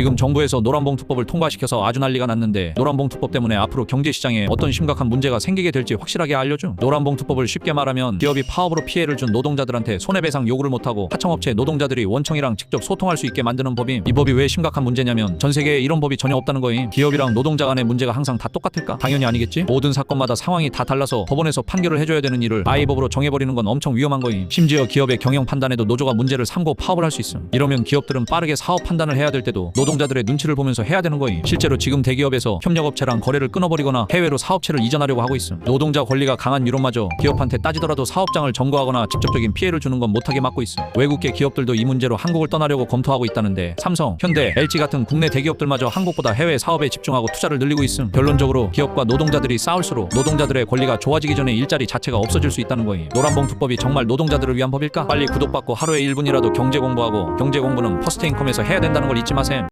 지금 정부에서 노란봉투법을 통과시켜서 아주 난리가 났는데 노란봉투법 때문에 앞으로 경제시장에 어떤 심각한 문제가 생기게 될지 확실하게 알려줘. 노란봉투법을 쉽게 말하면 기업이 파업으로 피해를 준 노동자들한테 손해배상 요구를 못하고 하청업체 노동자들이 원청이랑 직접 소통할 수 있게 만드는 법임. 이 법이 왜 심각한 문제냐면 전 세계에 이런 법이 전혀 없다는 거임. 기업이랑 노동자 간의 문제가 항상 다 똑같을까? 당연히 아니겠지. 모든 사건마다 상황이 다 달라서 법원에서 판결을 해줘야 되는 일을 아예 법으로 정해버리는 건 엄청 위험한 거임. 심지어 기업의 경영 판단에도 노조가 문제를 삼고 파업을 할 수 있음. 이러면 기업들은 빠르게 사업 판단을 해야 될 때도 노동자들의 눈치를 보면서 해야 되는 거임. 실제로 지금 대기업에서 협력업체랑 거래를 끊어버리거나 해외로 사업체를 이전하려고 하고 있음. 노동자 권리가 강한 유럽마저 기업한테 따지더라도 사업장을 점거하거나 직접적인 피해를 주는 건 못하게 막고 있음. 외국계 기업들도 이 문제로 한국을 떠나려고 검토하고 있다는데 삼성, 현대, LG 같은 국내 대기업들마저 한국보다 해외 사업에 집중하고 투자를 늘리고 있음. 결론적으로 기업과 노동자들이 싸울수록 노동자들의 권리가 좋아지기 전에 일자리 자체가 없어질 수 있다는 거임. 노란봉투법이 정말 노동자들을 위한 법일까? 빨리 구독받고 하루에 1분이라도 경제 공부하고 경제 공부는 퍼스트 인컴에서 해야 된다는 걸 잊지 마셈.